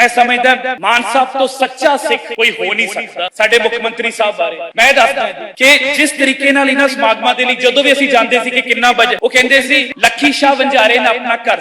ਮੈਂ ਸਮਝਦਾ ਮਾਨ ਸਾਹਿਬ ਤੋਂ ਸੱਚਾ ਸਿੱਖ ਕੋਈ ਹੋ ਨਹੀਂ ਸਕਦਾ, ਸਾਡੇ ਮੁੱਖ ਮੰਤਰੀ ਸਾਹਿਬ ਬਾਰੇ। ਮੈਂ ਦੱਸਦਾ ਕਿ ਜਿਸ ਤਰੀਕੇ ਨਾਲ ਇਹਨਾਂ ਸਮਾਗਮਾਂ ਦੇ ਲਈ ਜਦੋਂ ਵੀ ਅਸੀਂ ਜਾਂਦੇ ਸੀ ਕਿ ਕਿੰਨਾ ਬਜਟ ਉਹ ਕਹਿੰਦੇ ਸੀ, ਲੱਖੀ ਸ਼ਾਹ ਵੰਜਾਰੇ ਨੇ ਆਪਣਾ ਘਰ,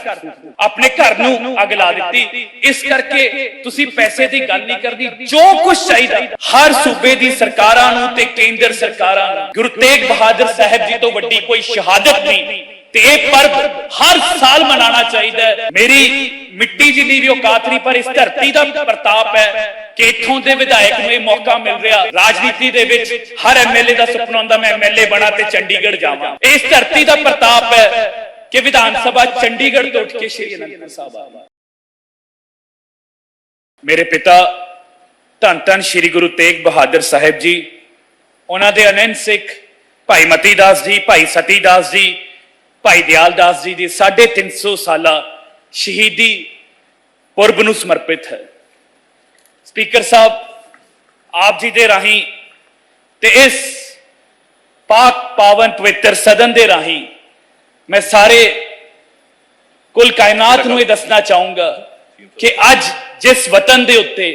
ਆਪਣੇ ਘਰ ਨੂੰ ਅੱਗ ਲਾ ਦਿੱਤੀ। ਇਸ ਕਰਕੇ ਤੁਸੀਂ ਪੈਸੇ ਦੀ ਗੱਲ ਨਹੀਂ ਕਰਦੀ ਜੋ ਕੁਝ ਚਾਹੀਦਾ, ਹਰ ਸੂਬੇ ਦੀ ਸਰਕਾਰਾਂ ਨੂੰ ਤੇ ਕੇਂਦਰ ਸਰਕਾਰਾਂ ਨੂੰ। ਗੁਰੂ ਤੇਗ ਬਹਾਦਰ ਸਾਹਿਬ ਜੀ ਤੋਂ ਵੱਡੀ ਕੋਈ ਸ਼ਹਾਦਤ ਨਹੀਂ। ਤੇ ਇਹ ਪਰਬ ਹਰ ਸਾਲ ਮਨਾਉਣਾ ਚਾਹੀਦਾ ਹੈ। ਮੇਰੀ ਮਿੱਟੀ ਜਿੰਨੀ ਵੀ ਔਕਾਤ ਨਹੀਂ ਪਰ ਇਸ ਧਰਤੀ ਦਾ ਪ੍ਰਤਾਪ ਹੈ ਕਿ ਇੱਥੋਂ ਦੇ ਵਿਧਾਇਕ ਨੂੰ ਇਹ ਮੌਕਾ ਮਿਲ ਰਿਹਾ। ਰਾਜਨੀਤੀ ਦੇ ਵਿੱਚ ਹਰ ਐਮਐਲਏ ਦਾ ਸੁਪਨਾ ਹੁੰਦਾ, ਮੈਂ ਐਮਐਲਏ ਬਣਾ ਤੇ ਚੰਡੀਗੜ੍ਹ ਜਾਵਾਂ। ਇਸ ਧਰਤੀ ਦਾ ਪ੍ਰਤਾਪ ਹੈ ਕਿ ਵਿਧਾਨ ਸਭਾ ਚੰਡੀਗੜ੍ਹ ਤੋਂ ਉੱਠ ਕੇ ਸ਼੍ਰੀ ਅਨੰਦਪੁਰ ਸਾਹਿਬ ਆਵਾ ਮੇਰੇ ਪਿਤਾ ਧੰਨ ਧੰਨ ਸ਼੍ਰੀ ਗੁਰੂ ਤੇਗ ਬਹਾਦਰ ਸਾਹਿਬ ਜੀ, ਉਹਨਾਂ ਦੇ ਅਨੰਤ ਸਿੱਖ ਭਾਈ ਮਤੀ ਦਾਸ ਜੀ, ਭਾਈ ਸਤੀ ਦਾਸ ਜੀ ਭਾਈ ਦਿਆਲ ਦਾਸ ਜੀ ਦੀ 350 ਸਾਲਾ ਸ਼ਹੀਦੀ ਪੁਰਬ ਨੂੰ ਸਮਰਪਿਤ ਹੈ। ਸਪੀਕਰ ਸਾਹਿਬ, ਆਪ ਜੀ ਦੇ ਰਾਹੀਂ ਤੇ ਇਸ ਪਾਕ ਪਾਵਨ ਪਵਿੱਤਰ ਸਦਨ ਦੇ ਰਾਹੀਂ ਮੈਂ ਸਾਰੇ ਕੁੱਲ ਕਾਇਨਾਤ ਨੂੰ ਇਹ ਦੱਸਣਾ ਚਾਹੂੰਗਾ ਕਿ ਅੱਜ ਜਿਸ ਵਤਨ ਦੇ ਉੱਤੇ,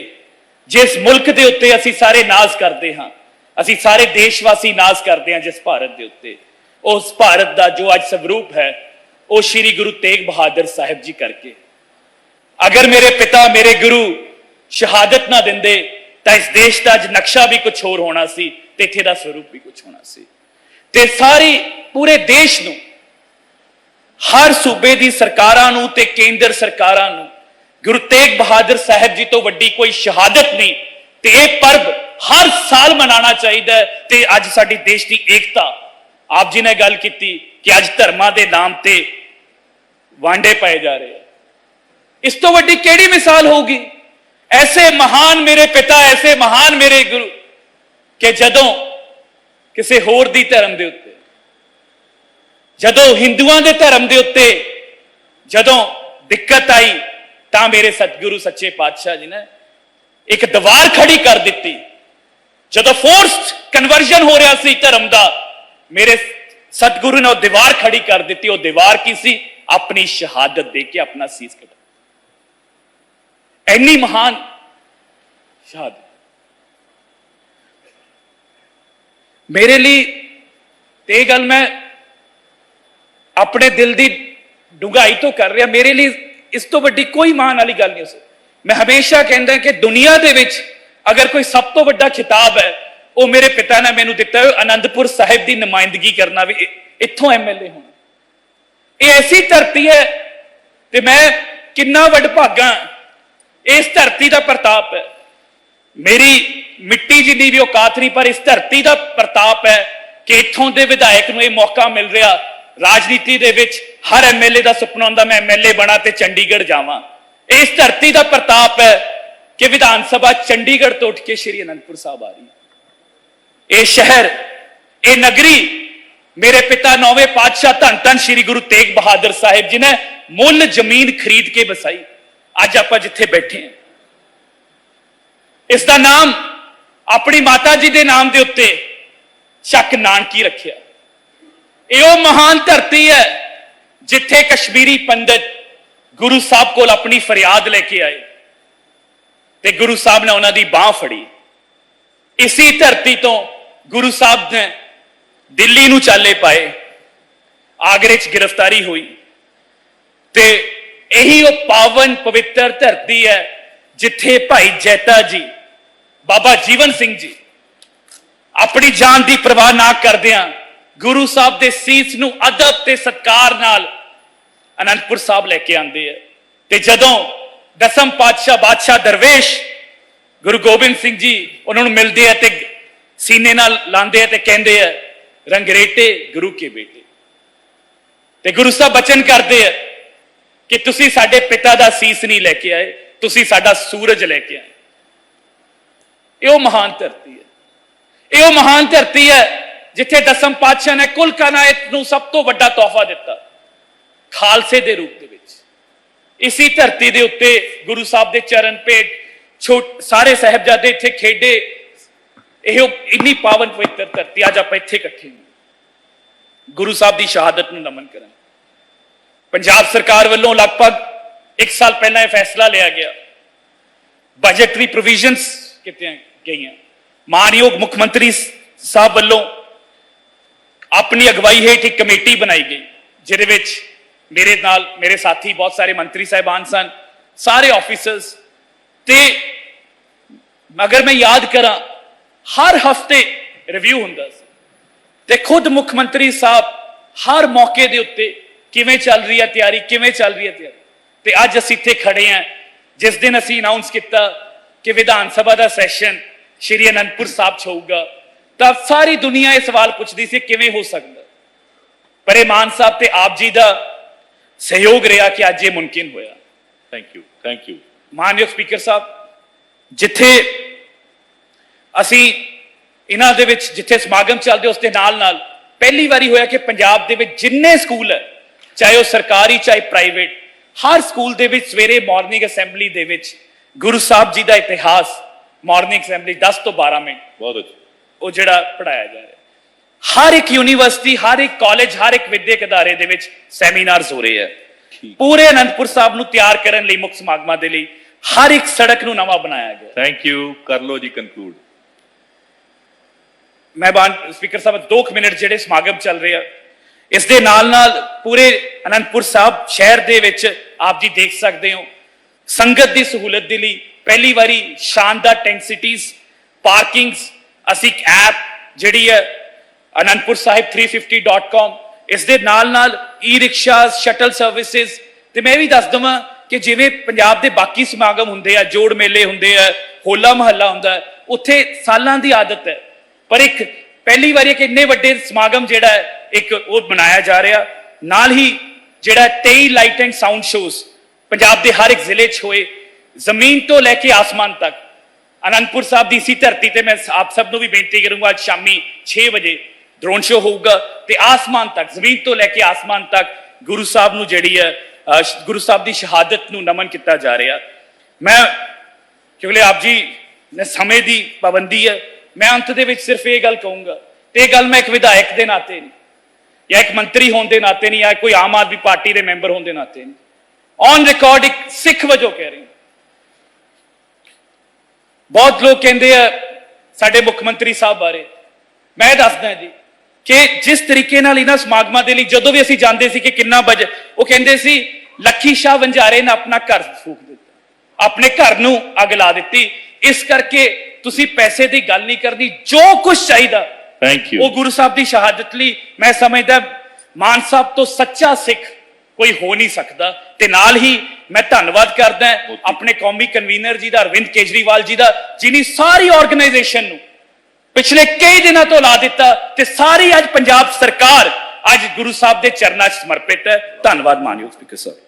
ਜਿਸ ਮੁਲਕ ਦੇ ਉੱਤੇ ਅਸੀਂ ਸਾਰੇ ਨਾਜ਼ ਕਰਦੇ ਹਾਂ, ਅਸੀਂ ਸਾਰੇ ਦੇਸ਼ਵਾਸੀ ਨਾਜ਼ ਕਰਦੇ ਹਾਂ ਜਿਸ ਭਾਰਤ ਦੇ ਉੱਤੇ। ਉਸ ਭਾਰਤ ਦਾ ਜੋ ਅੱਜ ਸਵਰੂਪ ਹੈ, ਉਹ ਸ੍ਰੀ ਗੁਰੂ ਤੇਗ ਬਹਾਦਰ ਸਾਹਿਬ ਜੀ ਕਰਕੇ। ਅਗਰ ਮੇਰੇ ਪਿਤਾ, ਮੇਰੇ ਗੁਰੂ ਸ਼ਹਾਦਤ ਨਾ ਦਿੰਦੇ, ਤਾਂ ਇਸ ਦੇਸ਼ ਦਾ ਅੱਜ ਨਕਸ਼ਾ ਵੀ ਕੁਝ ਹੋਰ ਹੋਣਾ ਸੀ ਤੇ ਇੱਥੇ ਦਾ ਸਵਰੂਪ ਵੀ ਕੁਝ ਹੋਣਾ ਸੀ। ਤੇ ਸਾਰੀ, ਪੂਰੇ ਦੇਸ਼ ਨੂੰ, ਹਰ ਸੂਬੇ ਦੀ ਸਰਕਾਰਾਂ ਨੂੰ ਤੇ ਕੇਂਦਰ ਸਰਕਾਰਾਂ ਨੂੰ, ਗੁਰੂ ਤੇਗ ਬਹਾਦਰ ਸਾਹਿਬ ਜੀ ਤੋਂ ਵੱਡੀ ਕੋਈ ਸ਼ਹਾਦਤ ਨਹੀਂ, ਤੇ ਇਹ ਪਰਬ ਹਰ ਸਾਲ ਮਨਾਉਣਾ ਚਾਹੀਦਾ ਹੈ, ਤੇ ਅੱਜ ਸਾਡੀ ਦੇਸ਼ ਦੀ ਏਕਤਾ ਆਪ ਜੀ ਨੇ ਗੱਲ ਕੀਤੀ ਕਿ ਅੱਜ ਧਰਮਾਂ ਦੇ ਨਾਮ ਤੇ ਵਾਂਡੇ ਪਏ ਜਾ ਰਹੇ ਆ। ਇਸ ਤੋਂ ਵੱਡੀ ਕਿਹੜੀ ਮਿਸਾਲ ਹੋਊਗੀ? ਐਸੇ ਮਹਾਨ ਮੇਰੇ ਪਿਤਾ, ਐਸੇ ਮਹਾਨ ਮੇਰੇ ਗੁਰੂ ਕਿ ਜਦੋਂ ਕਿਸੇ ਹੋਰ ਦੀ ਧਰਮ ਦੇ ਉੱਤੇ, ਜਦੋਂ ਹਿੰਦੂਆਂ ਦੇ ਧਰਮ ਦੇ ਉੱਤੇ ਜਦੋਂ ਦਿੱਕਤ ਆਈ, ਤਾਂ ਮੇਰੇ ਸਤਿਗੁਰੂ ਸੱਚੇ ਪਾਤਸ਼ਾਹ ਜੀ ਨੇ ਇੱਕ ਦੀਵਾਰ ਖੜੀ ਕਰ ਦਿੱਤੀ। ਜਦੋਂ ਫੋਰਸਡ ਕਨਵਰਜਨ ਹੋ ਰਿਹਾ ਸੀ ਧਰਮ ਦਾ ਮੇਰੇ ਸਤਿਗੁਰੂ ਨੇ ਉਹ ਦੀਵਾਰ ਖੜੀ ਕਰ ਦਿੱਤੀ, ਉਹ ਦੀਵਾਰ ਕੀ ਸੀ? ਆਪਣੀ ਸ਼ਹਾਦਤ ਦੇ ਕੇ ਆਪਣਾ ਸੀਸ ਕਟਾ ਇੰਨੀ ਮਹਾਨ ਸ਼ਹਾਦਤ। ਮੇਰੇ ਲਈ ਤੇ ਇਹ ਗੱਲ ਮੈਂ ਆਪਣੇ ਦਿਲ ਦੀ ਡੁੰਗਾਈ ਤੋਂ ਕਰ ਰਿਹਾ, ਮੇਰੇ ਲਈ ਇਸ ਤੋਂ ਵੱਡੀ ਕੋਈ ਮਾਣ ਵਾਲੀ ਗੱਲ ਨਹੀਂ ਹੋ ਸਕਦੀ। ਮੈਂ ਹਮੇਸ਼ਾ ਕਹਿੰਦਾ ਕਿ ਦੁਨੀਆ ਦੇ ਵਿੱਚ ਅਗਰ ਕੋਈ ਸਭ ਤੋਂ ਵੱਡਾ ਖਿਤਾਬ ਹੈ ਉਹ ਮੇਰੇ ਪਿਤਾ ਨੇ ਮੈਨੂੰ ਦਿੱਤਾ ਹੈ ਆਨੰਦਪੁਰ ਸਾਹਿਬ ਦੀ ਨੁਮਾਇੰਦਗੀ ਕਰਨਾ ਵੀ ਇ- ਇੱਥੋਂ ਐਮਐਲਏ ਹੋਣਾ। ਇਹ ਐਸੀ ਧਰਤੀ ਹੈ ਤੇ ਮੈਂ ਕਿੰਨਾ ਵਡਭਾਗਾ ਇਸ ਧਰਤੀ ਦਾ ਪ੍ਰਤਾਪ ਹੈ। ਮੇਰੀ ਮਿੱਟੀ ਜਿੰਨੀ ਵੀ ਔਕਾਤ ਨਹੀਂ, ਪਰ ਇਸ ਧਰਤੀ ਦਾ ਪ੍ਰਤਾਪ ਹੈ ਕਿ ਇੱਥੋਂ ਦੇ ਵਿਧਾਇਕ ਨੂੰ ਇਹ ਮੌਕਾ ਮਿਲ ਰਿਹਾ। ਰਾਜਨੀਤੀ ਦੇ ਵਿੱਚ ਹਰ ਐਮਐਲਏ ਦਾ ਸੁਪਨਾ ਹੁੰਦਾ, ਮੈਂ ਐਮਐਲਏ ਬਣਾ ਤੇ ਚੰਡੀਗੜ੍ਹ ਜਾਵਾਂ। ਇਸ ਧਰਤੀ ਦਾ ਪ੍ਰਤਾਪ ਹੈ ਕਿ ਵਿਧਾਨ ਸਭਾ ਚੰਡੀਗੜ੍ਹ ਤੋਂ ਉੱਠ ਕੇ ਸ਼੍ਰੀ ਅਨੰਦਪੁਰ ਸਾਹਿਬ ਆ ਰਹੀ ਹੈ। ਇਹ ਸ਼ਹਿਰ, ਇਹ ਨਗਰੀ ਮੇਰੇ ਪਿਤਾ ਨੌਵੇਂ ਪਾਤਸ਼ਾਹ ਧੰਨ ਧੰਨ ਸ਼੍ਰੀ ਗੁਰੂ ਤੇਗ ਬਹਾਦਰ ਸਾਹਿਬ ਜੀ ਨੇ ਮੁੱਲ ਜ਼ਮੀਨ ਖਰੀਦ ਕੇ ਵਸਾਈ। ਅੱਜ ਆਪਾਂ ਜਿੱਥੇ ਬੈਠੇ ਹਾਂ। ਇਸ ਦਾ ਨਾਮ ਆਪਣੀ ਮਾਤਾ ਜੀ ਦੇ ਨਾਮ ਦੇ ਉੱਤੇ ਚੱਕ ਨਾਨਕੀ ਰੱਖਿਆ। ਇਹ ਉਹ ਮਹਾਨ ਧਰਤੀ ਹੈ ਜਿੱਥੇ ਕਸ਼ਮੀਰੀ ਪੰਡਤ ਗੁਰੂ ਸਾਹਿਬ ਕੋਲ ਆਪਣੀ ਫਰਿਆਦ ਲੈ ਕੇ ਆਏ ਤੇ ਗੁਰੂ ਸਾਹਿਬ ਨੇ ਉਹਨਾਂ ਦੀ ਬਾਹ ਫੜੀ। ਇਸੀ ਧਰਤੀ ਤੋਂ ਗੁਰੂ ਸਾਹਿਬ ਨੇ ਦਿੱਲੀ ਨੂੰ ਚਾਲੇ ਪਾਏ, ਆਗਰੇ 'ਚ ਗ੍ਰਿਫਤਾਰੀ ਹੋਈ ਤੇ ਇਹੀ ਉਹ ਪਾਵਨ ਪਵਿੱਤਰ ਧਰਤੀ ਹੈ ਜਿੱਥੇ ਭਾਈ ਜੈਤਾ ਜੀ, ਬਾਬਾ ਜੀਵਨ ਸਿੰਘ ਜੀ ਆਪਣੀ ਜਾਨ ਦੀ ਪਰਵਾਹ ਨਾ ਕਰਦਿਆਂ ਗੁਰੂ ਸਾਹਿਬ ਦੇ ਸੀਸ ਨੂੰ ਅਦਬ ਤੇ ਸਤਕਾਰ ਨਾਲ ਅਨੰਦਪੁਰ ਸਾਹਿਬ ਲੈ ਕੇ ਆਂਦੇ ਆ। ਤੇ ਜਦੋਂ ਦਸਮ ਪਾਤਸ਼ਾਹ ਬਾਦਸ਼ਾਹ ਦਰਵੇਸ਼ ਗੁਰੂ ਗੋਬਿੰਦ ਸਿੰਘ ਜੀ ਉਹਨਾਂ ਨੂੰ ਮਿਲਦੇ ਆ ਤੇ ਸੀਨੇ ਨਾਲ ਲਾਉਂਦੇ ਆ ਤੇ ਕਹਿੰਦੇ ਆ, ਰੰਗਰੇਟੇ ਗੁਰੂ ਕੇ ਬੇਟੇ। ਤੇ ਗੁਰੂ ਸਾਹਿਬ ਬਚਨ ਕਰਦੇ ਆ ਕਿ ਤੁਸੀਂ ਸਾਡੇ ਪਿਤਾ ਦਾ ਸੀਸ ਨਹੀਂ ਲੈ ਕੇ ਆਏ, ਤੁਸੀਂ ਸਾਡਾ ਸੂਰਜ ਲੈ ਕੇ ਆਏ। ਇਹ ਉਹ ਮਹਾਨ ਧਰਤੀ ਹੈ। ਇਹ ਉਹ ਮਹਾਨ ਧਰਤੀ ਹੈ ਜਿੱਥੇ ਦਸਮ ਪਾਤਸ਼ਾਹ ਨੇ ਕੁੱਲ ਕਾਇਨਾਤ ਨੂੰ ਸਭ ਤੋਂ ਵੱਡਾ ਤੋਹਫਾ ਦਿੱਤਾ, ਖਾਲਸੇ ਦੇ ਰੂਪ ਦੇ ਵਿੱਚ। ਇਸੀ ਧਰਤੀ ਦੇ ਉੱਤੇ ਗੁਰੂ ਸਾਹਿਬ ਦੇ ਚਰਨ ਭੇਟ ਛੋਟ ਸਾਰੇ ਸਹਿਬਜ਼ਾਦੇ ਇੱਥੇ ਖੇਡੇ ਇਹ ਇੰਨੀ ਪਾਵਨ ਪਵਿੱਤਰ ਧਰਤੀ ਅੱਜ ਆਪਾਂ ਇੱਥੇ ਇਕੱਠੇ ਹਾਂ। ਗੁਰੂ ਸਾਹਿਬ ਦੀ ਸ਼ਹਾਦਤ ਨੂੰ ਨਮਨ ਕਰਨ ਪੰਜਾਬ ਸਰਕਾਰ ਵੱਲੋਂ ਲਗਭਗ 1 ਸਾਲ ਪਹਿਲਾਂ ਇਹ ਫੈਸਲਾ ਲਿਆ ਗਿਆ। ਬਜਟਰੀ ਪ੍ਰੋਵੀਜ਼ਨਸ ਕੀਤੀਆਂ ਗਈਆਂ। ਮਾਨਯੋਗ ਮੁੱਖ ਮੰਤਰੀ ਸਾਹਿਬ ਵੱਲੋਂ ਆਪਣੀ ਅਗਵਾਈ ਹੇਠ ਇੱਕ ਕਮੇਟੀ ਬਣਾਈ ਗਈ, ਜਿਹਦੇ ਵਿੱਚ ਮੇਰੇ ਨਾਲ ਮੇਰੇ ਸਾਥੀ ਬਹੁਤ ਸਾਰੇ ਮੰਤਰੀ ਸਾਹਿਬਾਨ ਸਨ, ਸਾਰੇ ਆਫੀਸਰਸ ਤੇ ਮਗਰ ਮੈਂ ਯਾਦ ਕਰਾਂ ਹਰ ਹਫ਼ਤੇ ਰਿਵਿਊ ਹੁੰਦਾ ਸੀ। ਤੇ ਖੁਦ ਮੁੱਖ ਮੰਤਰੀ ਸਾਹਿਬ ਹਰ ਮੌਕੇ ਦੇ ਉੱਤੇ ਕਿਵੇਂ ਚੱਲ ਰਹੀ ਹੈ ਤਿਆਰੀ ਕਿਵੇਂ ਚੱਲ ਰਹੀ ਹੈ ਤਿਆਰੀ। ਤੇ ਅੱਜ ਅਸੀਂ ਇੱਥੇ ਖੜੇ ਹਾਂ। ਜਿਸ ਦਿਨ ਅਸੀਂ ਅਨਾਉਂਸ ਕੀਤਾ ਕਿ ਵਿਧਾਨ ਸਭਾ ਦਾ ਸੈਸ਼ਨ ਸ਼੍ਰੀ ਅਨੰਦਪੁਰ ਸਾਹਿਬ 'ਚ ਹੋਊਗਾ ਤਾਂ ਸਾਰੀ ਦੁਨੀਆ ਇਹ ਸਵਾਲ ਪੁੱਛਦੀ ਸੀ ਕਿਵੇਂ ਹੋ ਸਕਦਾ। ਪਰ ਇਹ ਮਾਨ ਸਾਹਿਬ ਤੇ ਆਪ ਜੀ ਦਾ ਸਹਿਯੋਗ ਰਿਹਾ ਕਿ ਅੱਜ ਇਹ ਮੁਮਕਿਨ ਹੋਇਆ। ਥੈਂਕ ਯੂ ਥੈਂਕ ਯੂ ਮਾਨਯੋਗ ਸਪੀਕਰ ਸਾਹਿਬ ਜਿੱਥੇ ਅਸੀਂ ਇਹਨਾਂ ਦੇ ਵਿੱਚ ਜਿੱਥੇ ਸਮਾਗਮ ਚੱਲਦੇ ਉਸ ਦੇ ਨਾਲ ਨਾਲ ਪਹਿਲੀ ਵਾਰੀ ਹੋਇਆ ਕਿ ਪੰਜਾਬ ਦੇ ਵਿੱਚ ਜਿੰਨੇ ਸਕੂਲ ਹੈ ਚਾਹੇ ਉਹ ਸਰਕਾਰੀ ਚਾਹੇ ਪ੍ਰਾਈਵੇਟ ਹਰ ਸਕੂਲ ਦੇ ਵਿੱਚ ਸਵੇਰੇ ਮਾਰਨਿੰਗ ਅਸੈਂਬਲੀ ਦੇ ਵਿੱਚ ਗੁਰੂ ਸਾਹਿਬ ਜੀ ਦਾ ਇਤਿਹਾਸ ਮਾਰਨਿੰਗ ਅਸੈਂਬਲੀ 10 ਤੋਂ 12 ਮਿੰਟ। ਬਹੁਤ ਅੱਛਾ। ਉਹ ਜਿਹੜਾ ਪੜਾਇਆ ਜਾ ਰਿਹਾ। ਹਰ ਇੱਕ ਯੂਨੀਵਰਸਿਟੀ ਹਰ ਇੱਕ ਕਾਲਜ ਹਰ ਇੱਕ ਵਿਦਿਅਕ ਅਦਾਰੇ ਦੇ ਵਿੱਚ ਸੈਮੀਨਾਰਸ ਹੋ ਰਹੇ ਆ। ਪੂਰੇ ਅਨੰਦਪੁਰ ਸਾਹਿਬ ਨੂੰ ਤਿਆਰ ਕਰਨ ਲਈ ਮੁੱਖ ਸਮਾਗਮਾਂ ਦੇ ਲਈ ਹਰ ਇੱਕ ਸੜਕ ਨੂੰ ਨਵਾਂ ਬਣਾਇਆ ਗਿਆ। ਥੈਂਕ ਯੂ ਕਰ ਲਓ ਜੀ ਕਨਕਲੂਡ ਮਹਿਬਾਨ ਸਪੀਕਰ ਸਾਹਿਬ 2 ਮਿੰਟ ਜਿਹੜੇ ਸਮਾਗਮ ਚੱਲ ਰਹੇ ਆ, ਇਸ ਦੇ ਨਾਲ ਨਾਲ ਪੂਰੇ ਅਨੰਦਪੁਰ ਸਾਹਿਬ ਸ਼ਹਿਰ ਦੇ ਵਿੱਚ ਆਪ ਜੀ ਦੇਖ ਸਕਦੇ ਹੋ, ਸੰਗਤ ਦੀ ਸਹੂਲਤ ਦੇ ਲਈ ਪਹਿਲੀ ਵਾਰੀ ਸ਼ਾਨਦਾਰ ਟੈਂਟ ਸਿਟੀਜ਼, ਪਾਰਕਿੰਗਸ, ਅਸੀਂ ਇੱਕ ਐਪ ਜਿਹੜੀ ਹੈ ਅਨੰਦਪੁਰ ਸਾਹਿਬ 350.com ਇਸ ਦੇ ਨਾਲ ਨਾਲ ਈ ਰਿਕਸ਼ਾ ਸ਼ਟਲ ਸਰਵਿਸਿਜ਼ ਤੇ ਮੈਂ ਵੀ ਦੱਸ ਦਵਾਂ ਕਿ ਜਿਵੇਂ ਪੰਜਾਬ ਦੇ ਬਾਕੀ ਸਮਾਗਮ ਹੁੰਦੇ ਆ, ਜੋੜ ਮੇਲੇ ਹੁੰਦੇ ਆ, ਹੋਲਾ ਮਹੱਲਾ ਹੁੰਦਾ, ਉੱਥੇ ਸਾਲਾਂ ਦੀ ਆਦਤ ਹੈ। ਪਰ ਇੱਕ ਪਹਿਲੀ ਵਾਰੀ ਇੱਕ ਇੰਨੇ ਵੱਡੇ ਸਮਾਗਮ ਜਿਹੜਾ ਹੈ, ਇੱਕ ਉਹ ਬਣਾਇਆ ਜਾ ਰਿਹਾ। ਨਾਲ ਹੀ ਜਿਹੜਾ 23 light and sound shows Punjab ਦੇ ਹਰ ਇੱਕ ਜ਼ਿਲ੍ਹੇ 'ਚ ਹੋਏ, ਜ਼ਮੀਨ ਤੋਂ ਲੈ ਕੇ ਆਸਮਾਨ ਤੱਕ। ਅਨੰਦਪੁਰ ਸਾਹਿਬ ਦੀ ਇਸੀ ਧਰਤੀ ਤੇ ਮੈਂ ਆਪ ਸਭ ਨੂੰ ਵੀ ਬੇਨਤੀ ਕਰੂੰਗਾ, ਅੱਜ ਸ਼ਾਮੀ 6 ਵਜੇ ਡਰੋਨ ਸ਼ੋ ਹੋਊਗਾ ਤੇ ਆਸਮਾਨ ਤੱਕ, ਜ਼ਮੀਨ ਤੋਂ ਲੈ ਕੇ ਆਸਮਾਨ ਤੱਕ ਗੁਰੂ ਸਾਹਿਬ ਨੂੰ ਜਿਹੜੀ ਹੈ ਗੁਰੂ ਸਾਹਿਬ ਦੀ ਸ਼ਹਾਦਤ ਨੂੰ ਨਮਨ ਕੀਤਾ ਜਾ ਰਿਹਾ। ਮੈਂ ਕਿਉਂਕਿ ਆਪ ਜੀ ਨੇ ਸਮੇਂ ਦੀ ਪਾਬੰਦੀ ਹੈ ਮੈਂ ਅੰਤ ਦੇ ਵਿੱਚ ਸਿਰਫ ਇਹ ਗੱਲ ਕਹੂੰਗਾ ਤੇ ਇਹ ਗੱਲ ਮੈਂ ਇੱਕ ਵਿਧਾਇਕ ਦੇ ਨਾਤੇ ਨਹੀਂ, ਜਾਂ ਇੱਕ ਮੰਤਰੀ ਹੋਣ ਦੇ ਨਾਤੇ ਨਹੀਂ, ਜਾਂ ਕੋਈ ਆਮ ਆਦਮੀ ਪਾਰਟੀ ਦੇ ਮੈਂਬਰ ਹੋਣ ਦੇ ਨਾਤੇ ਨਹੀਂ। ਔਨ ਰਿਕਾਰਡ ਇੱਕ ਸਿੱਖ ਵਜੋਂ ਕਹਿ ਰਹੀ ਬਹੁਤ ਲੋਕ ਕਹਿੰਦੇ ਆ, ਸਾਡੇ ਮੁੱਖ ਮੰਤਰੀ ਸਾਹਿਬ ਬਾਰੇ। ਮੈਂ ਦੱਸਦਾ ਜੀ ਕਿ ਜਿਸ ਤਰੀਕੇ ਨਾਲ ਇਹਨਾਂ ਸਮਾਗਮਾਂ ਦੇ ਲਈ ਜਦੋਂ ਵੀ ਅਸੀਂ ਜਾਂਦੇ ਸੀ ਕਿ ਕਿੰਨਾ ਬਜਟ ਉਹ ਕਹਿੰਦੇ ਸੀ, ਲੱਖੀ ਸ਼ਾਹ ਵੰਜਾਰੇ ਨੇ ਆਪਣਾ ਘਰ ਫੂਕ ਦਿੱਤਾ। ਆਪਣੇ ਘਰ ਨੂੰ ਅੱਗ ਲਾ ਦਿੱਤੀ। ਇਸ ਕਰਕੇ ਤੁਸੀਂ ਪੈਸੇ ਦੀ ਗੱਲ ਨਹੀਂ ਕਰਨੀ ਜੋ ਕੁਝ ਚਾਹੀਦਾ। ਥੈਂਕ ਯੂ ਉਹ ਗੁਰੂ ਸਾਹਿਬ ਦੀ ਸ਼ਹਾਦਤ ਲਈ ਮੈਂ ਸਮਝਦਾ ਮਾਨ ਸਾਹਿਬ ਤੋਂ ਸੱਚਾ ਸਿੱਖ ਕੋਈ ਹੋ ਨਹੀਂ ਸਕਦਾ। ਤੇ ਨਾਲ ਹੀ ਮੈਂ ਧੰਨਵਾਦ ਕਰਦਾ ਆਪਣੇ ਕੌਮੀ ਕਨਵੀਨਰ ਜੀ ਦਾ ਅਰਵਿੰਦ ਕੇਜਰੀਵਾਲ ਜੀ ਦਾ ਜਿਨੀ ਸਾਰੀ ਆਰਗੇਨਾਈਜੇਸ਼ਨ ਨੂੰ ਪਿਛਲੇ ਕਈ ਦਿਨਾਂ ਤੋਂ ਲਾ ਦਿੱਤਾ ਤੇ ਸਾਰੀ ਅੱਜ ਪੰਜਾਬ ਸਰਕਾਰ ਅੱਜ ਗੁਰੂ ਸਾਹਿਬ ਦੇ ਚਰਨਾਂ 'ਚ ਸਮਰਪਿਤ ਹੈ। ਧੰਨਵਾਦ ਮਾਨਯੋਗ ਸਪੀਕਰ ਸਾਹਿਬ